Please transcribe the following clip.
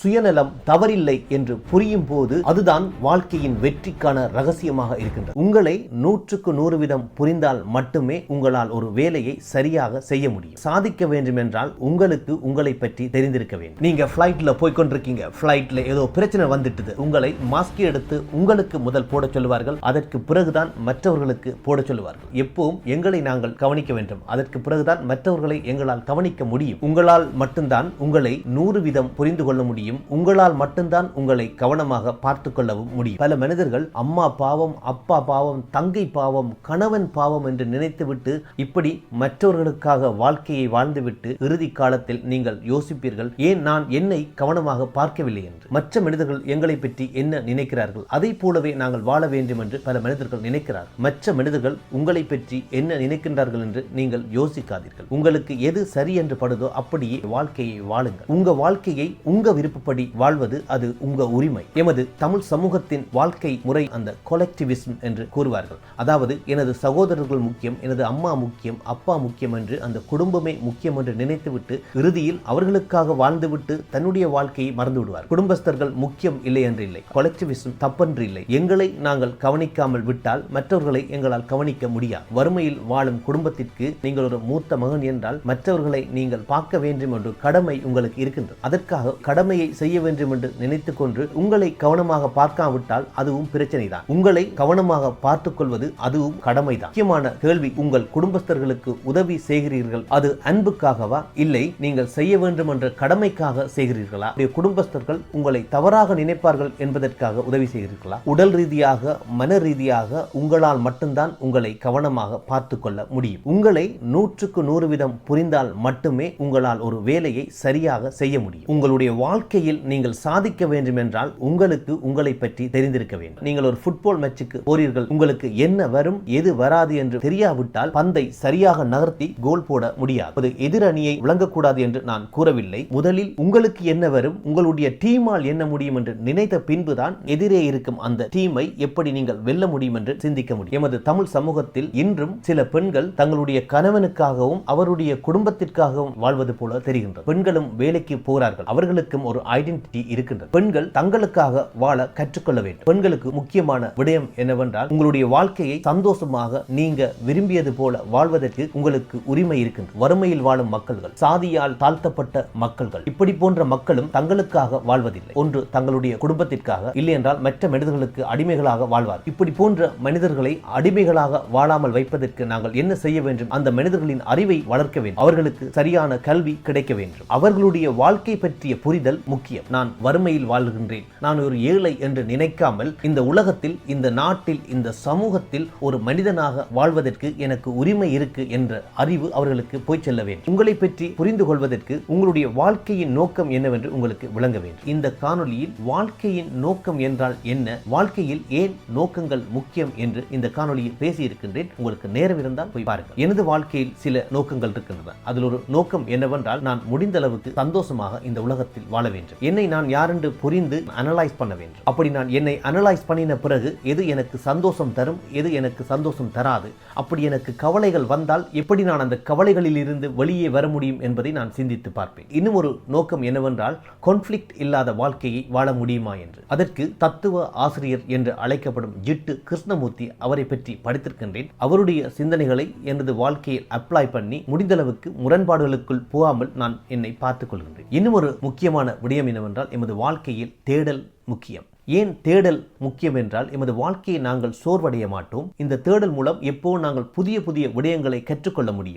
சுயநலம் தவறில்லை என்று புரியும் போது அதுதான் வாழ்க்கையின் வெற்றிக்கான ரகசியமாக இருக்கின்றது. உங்களை நூற்றுக்கு நூறு வீதம் புரிந்தால் மட்டுமே உங்களால் ஒரு வேலையை சரியாக செய்ய முடியும். சாதிக்க வேண்டும் என்றால் உங்களுக்கு உங்களை பற்றி தெரிந்திருக்க வேண்டும். நீங்க ஃபிளைட்ல போய் கொண்டிருக்கீங்க ஃபிளைட்ல ஏதோ பிரச்சனை வந்துட்டுது. உங்களை மாஸ்க் எடுத்து உங்களுக்கு முதல் போட சொல்லுவார்கள். அதற்கு பிறகுதான் மற்றவர்களுக்கு போட சொல்லுவார்கள். எப்பவும் எங்களை நாங்கள் கவனிக்க வேண்டும். அதற்கு பிறகுதான் மற்றவர்களை எங்களால் கவனிக்க முடியும். உங்களால் மட்டும்தான் உங்களை நூறு வீதம் புரிந்து கொள்ள முடியும். உங்களால் மட்டும்தான் உங்களை கவனமாக பார்த்து கொள்ளவும் முடியும். பல மனிதர்கள் அம்மா பாவம் அப்பா பாவம் தங்கை பாவம் கணவன் பாவம் என்று நினைத்துவிட்டு இப்படி மற்றவர்களுக்காக வாழ்க்கையை வாழ்ந்துவிட்டு இறுதி காலத்தில் நீங்கள் யோசிப்பீர்கள் ஏன் நான் என்னை கவனமாக பார்க்கவில்லை? என்று. மற்ற மனிதர்கள் எங்களை பற்றி என்ன நினைக்கிறார்கள்? அதை போலவே நாங்கள் வாழ வேண்டும் என்று பல மனிதர்கள் நினைக்கிறார்கள். மற்ற மனிதர்கள் உங்களை பற்றி என்ன நினைக்கின்றார்கள் என்று நீங்கள் யோசிக்காதீர்கள். உங்களுக்கு எது சரி என்று படுதோ அப்படியே வாழ்க்கையை வாழுங்கள். உங்க வாழ்க்கையை உங்க விருப்பப்படி வாழ்வது அது உங்க உரிமை. எமது தமிழ் சமூகத்தின் வாழ்க்கை முறை அந்த கொலெக்டிவிசம் என்று கூறுவார்கள். அதாவது எனது சகோதரர்கள் முக்கியம் எனது அம்மா முக்கியம் அப்பா முக்கியம் என்று அந்த குடும்பமே முக்கியம் என்று நினைத்துவிட்டு இறுதியில் அவர்களுக்காக வாழ்ந்துவிட்டு தன்னுடைய வாழ்க்கையை மறந்து விடுவார் குடும்பஸ்தர்கள் முக்கியம் இல்லை என்று இல்லை. கொலெக்டிவிசம் தப்பென்று இல்லை. எங்களை நாங்கள் கவனிக்காமல் விட்டால் மற்றவர்களை எங்களால் கவனிக்க முடியாது. வறுமையில் வாழும் குடும்பத்திற்கு நீங்கள் ஒரு மூத்த மகன் என்றால் மற்றவர்களை நீங்கள் பார்க்க வேண்டும் என்ற கடமை உங்களுக்கு இருக்கின்றது. அதற்காக கடமையை செய்ய வேண்டும் என்று நினைத்து கொண்டு உங்களை கவனமாக பார்க்காவிட்டால் அதுவும் பிரச்சனை தான் உங்களை கவனமாக பார்த்துக் கொள்வது அதுவும் கடமைதான். முக்கியமான கேள்வி உங்கள் குடும்பஸ்தர்களுக்கு உதவி செய்கிறீர்கள் அது அன்புக்காகவா? இல்லை நீங்கள் செய்ய வேண்டும் என்ற கடமைக்காக செய்கிறீர்களா? குடும்பஸ்தர்கள் உங்களை தவறாக நினைப்பார்கள் என்பதற்காக உதவி செய்கிறீர்களா? உடல் ரீதியாக மன ரீதியாக உங்களால் மட்டும்தான் உங்களை கவனமாக பார்த்துக் கொள்ள முடியும். உங்களை நூற்றுக்கு நூறு வீதம் புரிந்தால் மட்டுமே உங்களால் ஒரு வேலையை சரியாக செய்ய முடியும். உங்களுடைய வாழ்க்கை வாழ்க்கையில் நீங்கள் சாதிக்க வேண்டும் என்றால் உங்களுக்கு உங்களை பற்றி தெரிந்திருக்க வேண்டும். நீங்கள் ஒரு ஃபுட்பால் மேட்சுக்கு போறீர்கள். உங்களுக்கு என்ன வரும் எது வராது என்று தெரியாவிட்டால் பந்தை சரியாக நகர்த்தி கோல் போட முடியாது. எதிரணியை எதிர் அணியை விளங்கக்கூடாது என்று நான் கூறவில்லை. முதலில் உங்களுக்கு என்ன வரும் உங்களுடைய டீமால் என்ன முடியும் என்று நினைத்த பின்புதான் எதிரே இருக்கும் அந்த டீமை எப்படி நீங்கள் வெல்ல முடியும் என்று சிந்திக்க முடியும். எமது தமிழ் சமூகத்தில் இன்றும் சில பெண்கள் தங்களுடைய கணவனுக்காகவும் அவருடைய குடும்பத்திற்காகவும் வாழ்வது போல தெரிகின்றது. பெண்களும் வேலைக்கு போகிறார்கள். அவர்களுக்கும் ஒரு ஐடென்டிட்டி இருக்கின்றது. பெண்கள் தங்களுக்காக வாழ கற்றுக்கொள்ள வேண்டும். பெண்களுக்கு முக்கியமான விடயம் என்னவென்றால் உங்களுடைய வாழ்க்கையை சந்தோஷமாக நீங்க விரும்பியது போல வாழ்வதற்கு உங்களுக்கு உரிமை இருக்கின்றது. வறுமையில் வாழும் மக்கள்கள் சாதியால் தாழ்த்தப்பட்ட மக்கள்கள் இப்படி போன்ற மக்களும் தங்களுக்காக வாழ்வதில்லை. ஒன்று தங்களுடைய குடும்பத்திற்காக இல்லை என்றால் மற்ற மனிதர்களுக்கு அடிமைகளாக வாழ்வார். இப்படி போன்ற மனிதர்களை அடிமைகளாக வாழாமல் வைப்பதற்கு நாங்கள் என்ன செய்ய வேண்டும்? அந்த மனிதர்களின் அறிவை வளர்க்க வேண்டும். அவர்களுக்கு சரியான கல்வி கிடைக்க வேண்டும். அவர்களுடைய வாழ்க்கை பற்றிய புரிதல் முக்கியம். நான் வறுமையில் வாழ்கின்றேன். நான் ஒரு ஏழை என்று நினைக்காமல் இந்த உலகத்தில் இந்த நாட்டில் இந்த சமூகத்தில் ஒரு மனிதனாக வாழ்வதற்கு எனக்கு உரிமை இருக்கு என்ற அறிவு அவர்களுக்கு போய் செல்ல வேண்டும். உங்களை பற்றி புரிந்து கொள்வதற்கு உங்களுடைய வாழ்க்கையின் நோக்கம் என்னவென்று உங்களுக்கு விளங்க வேண்டும். இந்த காணொளியில் வாழ்க்கையின் நோக்கம் என்றால் என்ன? வாழ்க்கையில் ஏன் நோக்கங்கள் முக்கியம் என்று இந்த காணொலியில் பேசியிருக்கின்றேன். உங்களுக்கு நேரம் இருந்தால் போய் பாருங்கள். எனது வாழ்க்கையில் சில நோக்கங்கள் இருக்கின்றன. அதில் ஒரு நோக்கம் என்னவென்றால் நான் முடிந்த அளவுக்கு சந்தோஷமாக இந்த உலகத்தில் வாழ வேண்டும். வேண்டும். என்னை நான் யாரென்று புரிந்து அனலைஸ் பண்ண வேண்டும். அப்படி நான் என்னை அனலைஸ் பண்ணின பிறகு எது எனக்கு சந்தோஷம் தரும் எது எனக்கு சந்தோஷம் தராது? அப்படி எனக்கு கவலைகள் வந்தால் எப்படி நான் அந்த கவலைகளில் இருந்து வெளியே வர முடியும் என்பதை நான் சிந்தித்து பார்ப்பேன். இன்னும் ஒரு நோக்கம் என்னவென்றால் கான்ஃப்ளிக்ட் இல்லாத வாழ்க்கையை வாழ முடியுமா என்று. அதற்கு தத்துவ ஆசிரியர் என்று அழைக்கப்படும் ஜிட்டு கிருஷ்ணமூர்த்தி அவரை பற்றி படித்திருக்கின்றேன். அவருடைய சிந்தனைகளை எனது வாழ்க்கையில் அப்ளை பண்ணி முடிந்தளவுக்கு முரண்பாடுகளுக்குள் போகாமல் நான் என்னை பார்த்துக் கொள்கின்றேன். இன்னும் ஒரு முக்கியமான விடயம் விடயம் என்னவென்றால் எமது வாழ்க்கையில் தேடல் முக்கியம். ஏன் தேடல் முக்கியம் என்றால் எமது வாழ்க்கையை நாங்கள் சோர்வடைய மாட்டோம். இந்த தேடல் மூலம் எப்போ நாங்கள் புதிய புதிய விடயங்களை கற்றுக்கொள்ள முடியும்.